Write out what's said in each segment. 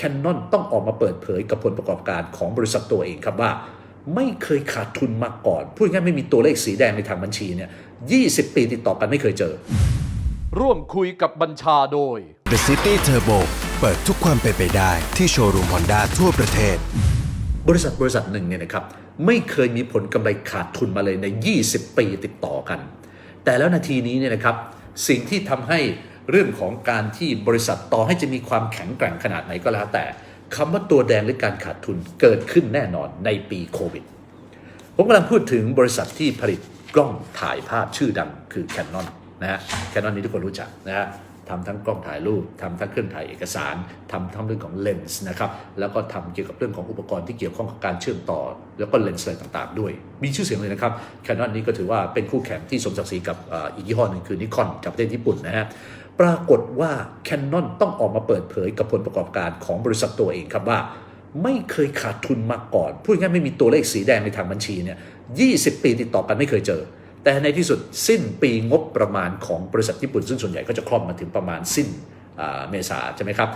Canon ต้องออกมาเปิดเผยกับผลประกอบการของบริษัทตัวเองครับว่า ไม่เคยขาดทุนมาก่อน พูดง่ายๆไม่มีตัวเลขสีแดงในทางบัญชีเนี่ย 20 ปีติดต่อกันไม่เคยเจอ ร่วมคุยกับบัญชาโดย The City Turbo เปิดทุกความเป็นไปได้ที่โชว์รูมฮอนด้าทั่วประเทศ บริษัทบริษัทหนึ่งเนี่ยนะครับ ไม่เคยมีผลกำไรขาดทุนมาเลยใน 20 ปีติดต่อกัน แต่แล้วนาทีนี้เนี่ยนะครับสิ่งที่ทำให้ เรื่องของการที่บริษัทต่อให้จะมีความแข็งแกร่งขนาดไหนก็แล้วแต่คำว่าตัวแดงหรือการขาดทุนเกิดขึ้นแน่นอนในปีโควิด ผมกำลังพูดถึงบริษัทที่ผลิตกล้องถ่ายภาพชื่อดังคือ Canon นะฮะ Canon นี้ทุกคนรู้จักนะฮะ ทำทั้งกล้องถ่ายรูปทำทั้งเครื่องถ่ายเอกสารทำทั้งเรื่องของเลนส์นะครับแล้วก็ทำเกี่ยวกับเรื่องของอุปกรณ์ที่เกี่ยวข้องกับการเชื่อมต่อ แล้วก็เลนส์อะไรต่างๆ ด้วย มีชื่อเสียงเลยนะครับ Canon นี้ก็ถือว่าเป็นคู่แข่งที่สมศักดิ์ศรีกับอีกยี่ห้อหนึ่งคือนิคอนจากประเทศญี่ปุ่นนะฮะปรากฏว่า Canon ต้องออกมาเปิดเผยกับผลประกอบการของบริษัทตัวเองครับว่า ไม่เคยขาดทุนมาก่อน พูดง่ายๆไม่มีตัวเลขสีแดงในทางบัญชีเนี่ย 20 ปีติดต่อกันไม่เคยเจอ แต่ในที่สุดสิ้นปีงบประมาณของบริษัทญี่ปุ่นซึ่งส่วนใหญ่ก็จะคล่อมมาถึงประมาณสิ้นเมษาใช่ไหมครับ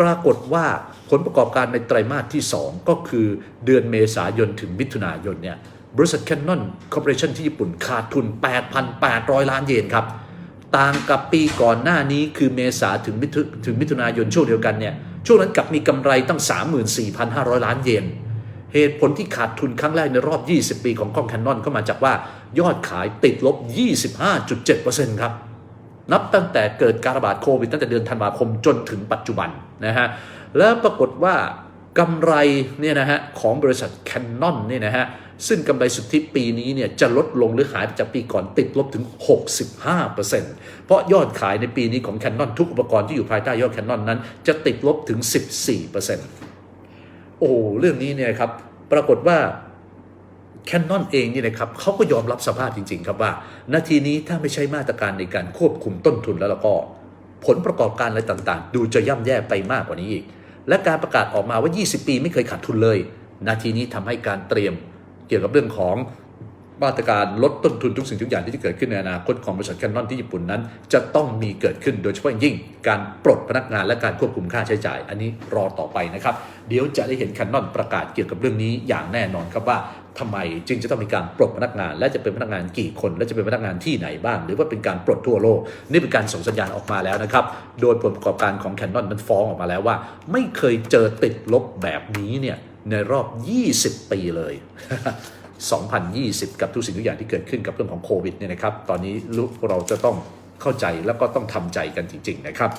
ปรากฏว่าผลประกอบการในไตรมาสที่ 2 ก็คือเดือนเมษายนถึงมิถุนายนเนี่ยบริษัท Canon Corporation ที่ญี่ปุ่นขาดทุน 8,800 ล้านเยนครับ ต่างกับปีก่อนหน้านี้คือเมษาถึงมิถุถึงมิถุนายนช่วงเดียวกันเนี่ยช่วงนั้นกลับมีกำไรตั้ง 34,500 ล้านเยน เหตุผลที่ขาดทุนครั้งแรกในรอบ 20 ปีของกล้องแคนนอนก็มาจากว่ายอดขายติดลบ 25.7%ครับ นับตั้งแต่เกิดการระบาดโควิดตั้งแต่เดือนธันวาคมจนถึงปัจจุบันนะฮะ แล้วปรากฏว่ากำไรเนี่ยนะฮะของบริษัท Canon เนี่ยนะฮะซึ่งกำไรสุทธิปีนี้เนี่ยจะลดลงหรือหายไปจากปีก่อนติดลบถึง 65%เพราะยอดขายในปีนี้ของ Canon ทุกอุปกรณ์ที่อยู่ภายใต้ยอด Canon นั้น จะติดลบถึง 14% อ้เรื่องนี้เนี่ยครับปรากฏว่าแคนนอนเองนี่นะครับเขาก็ยอมรับสภาพจริง ๆ ครับว่า นาทีนี้ถ้าไม่ใช่มาตรการในการควบคุมต้นทุนแล้วแล้วก็ ผลประกอบการอะไรต่างๆ ดูจะย่ำแย่ไปมากกว่านี้อีก และการประกาศออกมาว่า 20 ปีไม่เคยขาดทุนเลย นาทีนี้ทำให้การเตรียมเกี่ยวกับเรื่องของ มาตรการลดต้นทุนทุกสิ่งทุกอย่างที่จะเกิดขึ้นในอนาคตของบริษัทแคนนอนที่ญี่ปุ่นนั้น จะต้องมีเกิดขึ้นโดยเฉพาะยิ่ง การปลดพนักงานและการควบคุมค่าใช้จ่าย อันนี้รอต่อไปนะครับ เดี๋ยวจะได้เห็นแคนนอนประกาศเกี่ยวกับเรื่องนี้อย่างแน่นอนครับว่าทำไมจึงจะต้องมีการปลดพนักงาน และจะเป็นพนักงานกี่คน และจะเป็นพนักงานที่ไหนบ้าง หรือว่าเป็นการปลดทั่วโลก นี่เป็นการส่งสัญญาณออกมาแล้วนะครับ โดยผลประกอบการของแคนนอนนั้นฟ้องออกมาแล้วว่า ไม่เคยเจอติดลบแบบนี้เนี่ยในรอบ 20 ปีเลย 2020 กับทุกสิ่งทุกอย่างที่เกิดขึ้นกับเรื่องของโควิดเนี่ยนะครับ ตอนนี้เราจะต้องเข้าใจแล้วก็ต้องทำใจกันจริง ๆ นะครับ